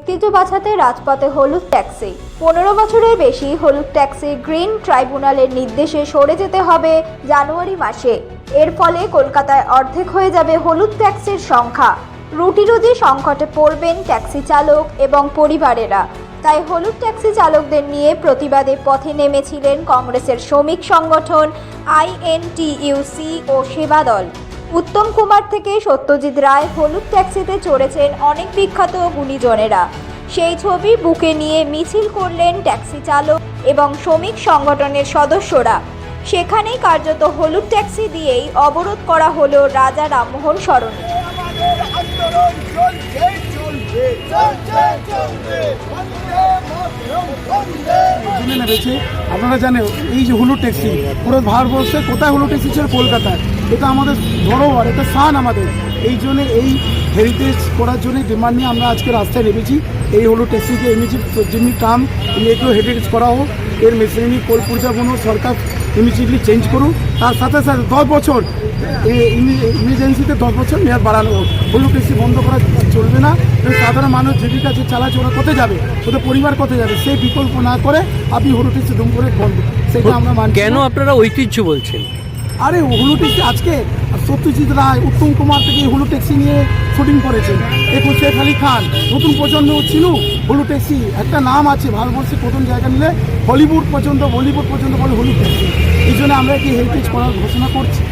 ঐতিহ্য বাঁচাতে রাজপথে হলুদ ট্যাক্সি। পনেরো বছরের বেশি হলুদ ট্যাক্সি গ্রিন ট্রাইব্যুনালের নির্দেশে সরে যেতে হবে জানুয়ারি মাসে। এর ফলে কলকাতায় অর্ধেক হয়ে যাবে হলুদ ট্যাক্সির সংখ্যা। রুটি রুজি সংকটে পড়বেন ট্যাক্সি চালক এবং পরিবারেরা। তাই হলুদ ট্যাক্সি চালকদের নিয়ে প্রতিবাদে পথে নেমেছিলেন কংগ্রেসের শ্রমিক সংগঠন আইএনটিইউসি ও সেবা দল। উত্তম কুমার থেকে সত্যজিৎ রায় হলুদ ট্যাক্সিতে চড়েছেন অনেক বিখ্যাত গুণীজনেরা। সেই ছবি বুকে নিয়ে মিছিল করলেন ট্যাক্সি চালক এবং শ্রমিক সংগঠনের সদস্যরা। সেখানেই কার্যত হলুদ ট্যাক্সি দিয়েই অবরোধ করা হলো রাজা রামমোহন নেমেছে আপনারা জানেন, এই যে হুলু ট্যাক্সি, পুরো ভারতবর্ষে কোথায় হুলু ট্যাক্সি ছিল? কলকাতায়। এটা আমাদের ধরোহর এটা সান আমাদের। এই জন্যে এই হেরিটেজ করার জন্য ডিমান্ড নিয়ে আমরা আজকে রাস্তায় নেমেছি। এই হলু ট্যাক্সিকে এমনি যেমনি ট্রাম এগুলো হেরিটেজ করা হোক এর মেশিনি কোল পূর্জাগুলো সরকার ইমিডিয়েটলি চেঞ্জ করুক। তার সাথে সাথে দশ বছর ইমার্জেন্সিতে দশ বছর মেয়াদ বাড়ানো হোক। হলু ট্যাক্সি বন্ধ করা চলবে না এবং সাধারণ মানুষ জীবিকা যে চালাচ্ছে ওরা কোথায় যাবে ওদের পরিবার কোথায় যাবে সেই বিকল্প না করে আপনি হলু ট্যাক্সি দুম করে বন্ধ। সেটা আমরা কেন আপনারা ঐতিহ্য বলছেন? আরে হুলু ট্যাক্সি আজকে সত্যজিৎ রায়, উত্তম কুমার থেকে হুলু ট্যাক্সি নিয়ে শুটিং করেছেন এখন শেখ আলী খান, নতুন প্রজন্ম ছিল হুলু ট্যাক্সি একটা নাম আছে ভারতবর্ষে প্রথম জায়গা নিলে হলিউড পর্যন্ত বলিউড পর্যন্ত বলে হুলু ট্যাক্সি এই জন্য আমরা একটি হেরিটেজ করার ঘোষণা করছি।